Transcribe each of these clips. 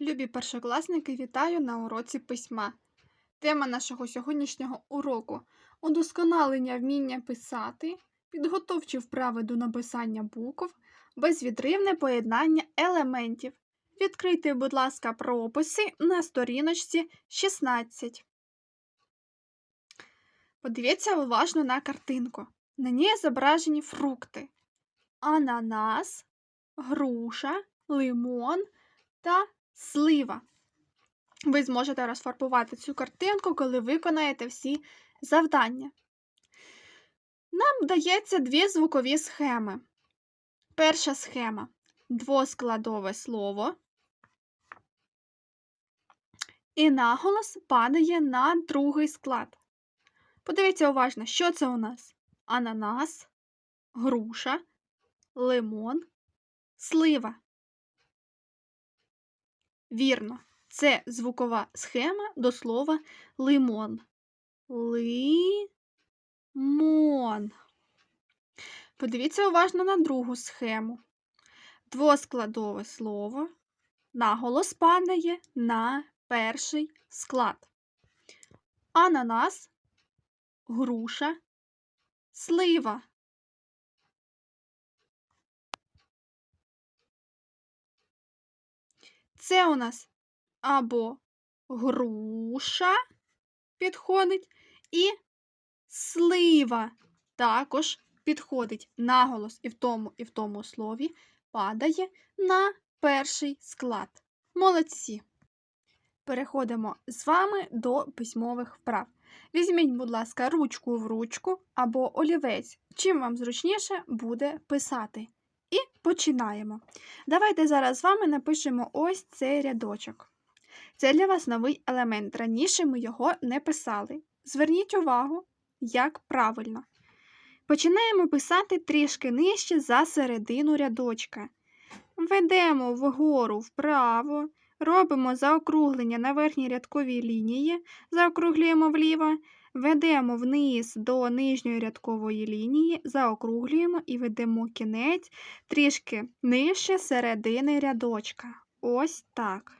Любі першокласники, вітаю на уроці письма. Тема нашого сьогоднішнього уроку удосконалення вміння писати, підготовчі вправи до написання букв, безвідривне поєднання елементів. Відкрийте, будь ласка, прописи на сторіночці 16. Подивіться уважно на картинку. На ній зображені фрукти: ананас, груша, лимон та слива. Ви зможете розфарбувати цю картинку, коли виконаєте всі завдання. Нам дається дві звукові схеми. Перша схема двоскладове слово. І наголос падає на другий склад. Подивіться уважно, що це у нас? Ананас, груша, лимон, слива. Вірно, це звукова схема до слова лимон. Лимон. Подивіться уважно на другу схему. Двоскладове слово. Наголос падає на перший склад. Ананас, груша, слива. Це у нас або груша підходить, і слива також підходить. Наголос і в тому, і в тому слові падає на перший склад. Молодці. Переходимо з вами до письмових вправ. Візьміть, будь ласка, ручку в ручку або олівець. Чим вам зручніше буде писати. І починаємо. Давайте зараз з вами напишемо ось цей рядочок. Це для вас новий елемент. Раніше ми його не писали. Зверніть увагу, як правильно. Починаємо писати трішки нижче за середину рядочка. Ведемо вгору вправо, робимо заокруглення на верхній рядковій лінії, заокруглюємо вліво, ведемо вниз до нижньої рядкової лінії, заокруглюємо і ведемо кінець трішки нижче середини рядочка. Ось так.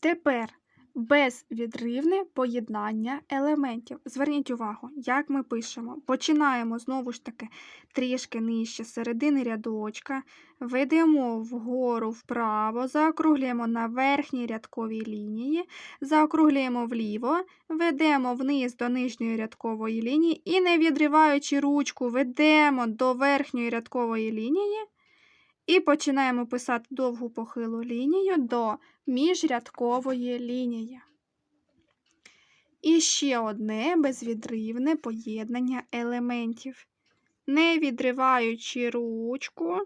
Тепер безвідривне поєднання елементів. Зверніть увагу, як ми пишемо. Починаємо знову ж таки трішки нижче середини рядочка, ведемо вгору вправо, заокруглюємо на верхній рядковій лінії, заокруглюємо вліво, ведемо вниз до нижньої рядкової лінії і, не відриваючи ручку, ведемо до верхньої рядкової лінії. І починаємо писати довгу похилу лінію до міжрядкової лінії. І ще одне безвідривне поєднання елементів. Не відриваючи ручку,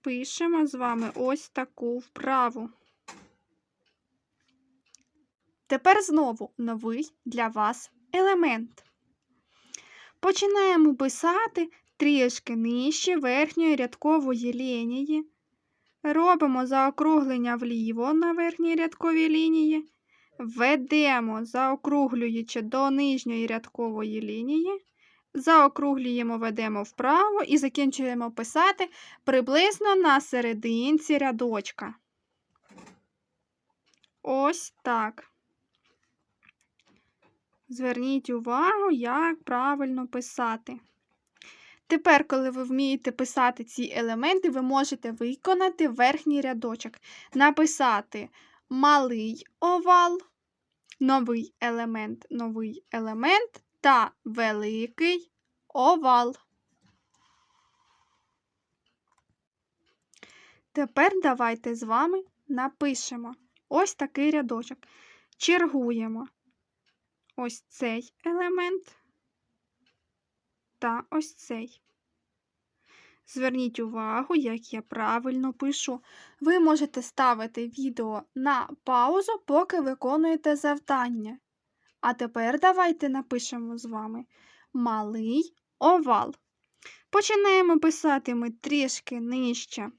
пишемо з вами ось таку вправу. Тепер знову новий для вас елемент. Починаємо писати трішки нижче верхньої рядкової лінії. Робимо заокруглення вліво на верхній рядковій лінії. Ведемо, заокруглюючи до нижньої рядкової лінії. Заокруглюємо, ведемо вправо і закінчуємо писати приблизно на серединці рядочка. Ось так. Зверніть увагу, як правильно писати. Тепер, коли ви вмієте писати ці елементи, ви можете виконати верхній рядочок. Написати малий овал, новий елемент, новий елемент та великий овал. Тепер давайте з вами напишемо ось такий рядочок. Чергуємо ось цей елемент та ось цей. Зверніть увагу, як я правильно пишу. Ви можете ставити відео на паузу, поки виконуєте завдання. А тепер давайте напишемо з вами малий овал. Починаємо писати ми трішки нижче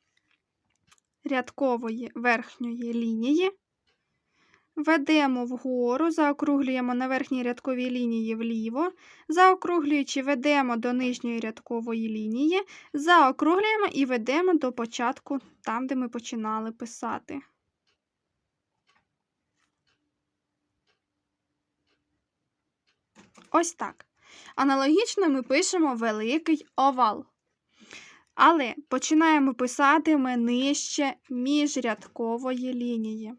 рядкової верхньої лінії. Ведемо вгору, заокруглюємо на верхній рядковій лінії вліво, заокруглюючи, ведемо до нижньої рядкової лінії, заокруглюємо і ведемо до початку там, де ми починали писати. Ось так. Аналогічно ми пишемо великий овал. Але починаємо писати ми нижче міжрядкової лінії.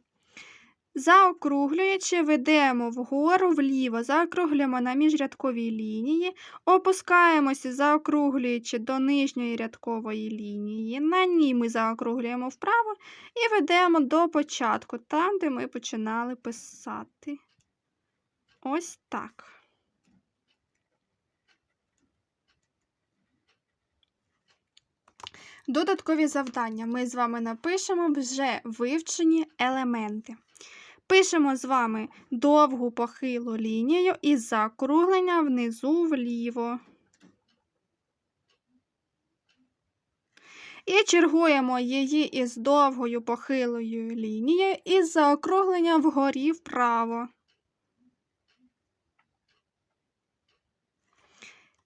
Заокруглюючи, ведемо вгору вліво, заокруглюємо на міжрядковій лінії, опускаємося, заокруглюючи до нижньої рядкової лінії. На ній ми заокруглюємо вправо і ведемо до початку, там, де ми починали писати. Ось так. Додаткові завдання ми з вами напишемо вже вивчені елементи. Пишемо з вами довгу похилу лінію із закруглення внизу вліво. І чергуємо її із довгою похилою лінією із заокругленням вгорі вправо.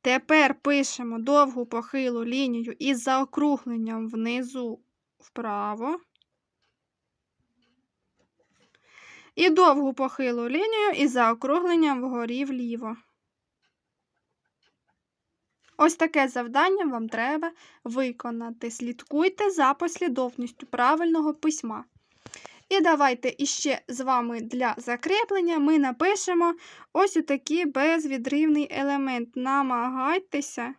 Тепер пишемо довгу похилу лінію із заокругленням внизу вправо. І довгу похилу лінію із заокругленням вгорі вліво. Ось таке завдання вам треба виконати. Слідкуйте за послідовністю правильного письма. І давайте іще з вами для закріплення ми напишемо ось такий безвідривний елемент. Намагайтеся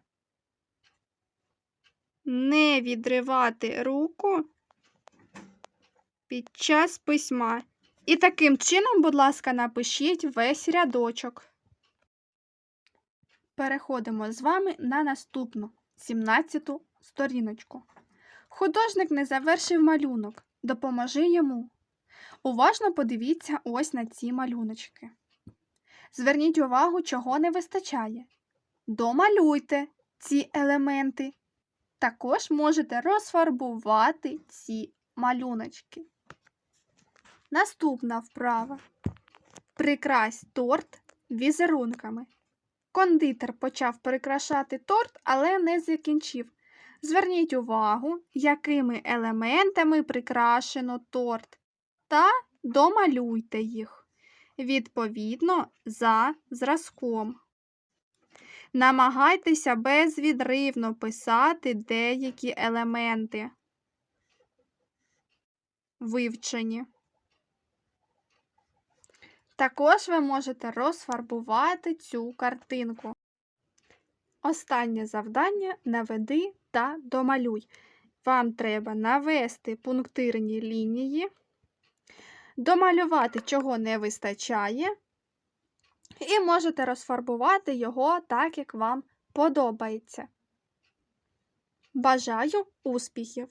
не відривати руку під час письма. І таким чином, будь ласка, напишіть весь рядочок. Переходимо з вами на наступну 17-ту сторіночку. Художник не завершив малюнок. Допоможи йому. Уважно подивіться ось на ці малюночки. Зверніть увагу, чого не вистачає. Домалюйте ці елементи. Також можете розфарбувати ці малюночки. Наступна вправа. Прикрась торт візерунками. Кондитер почав прикрашати торт, але не закінчив. Зверніть увагу, якими елементами прикрашено торт, та домалюйте їх відповідно за зразком. Намагайтеся безвідривно писати деякі елементи. Вивчені. Також ви можете розфарбувати цю картинку. Останнє завдання наведи та домалюй. Вам треба навести пунктирні лінії, домалювати, чого не вистачає, і можете розфарбувати його так, як вам подобається. Бажаю успіхів!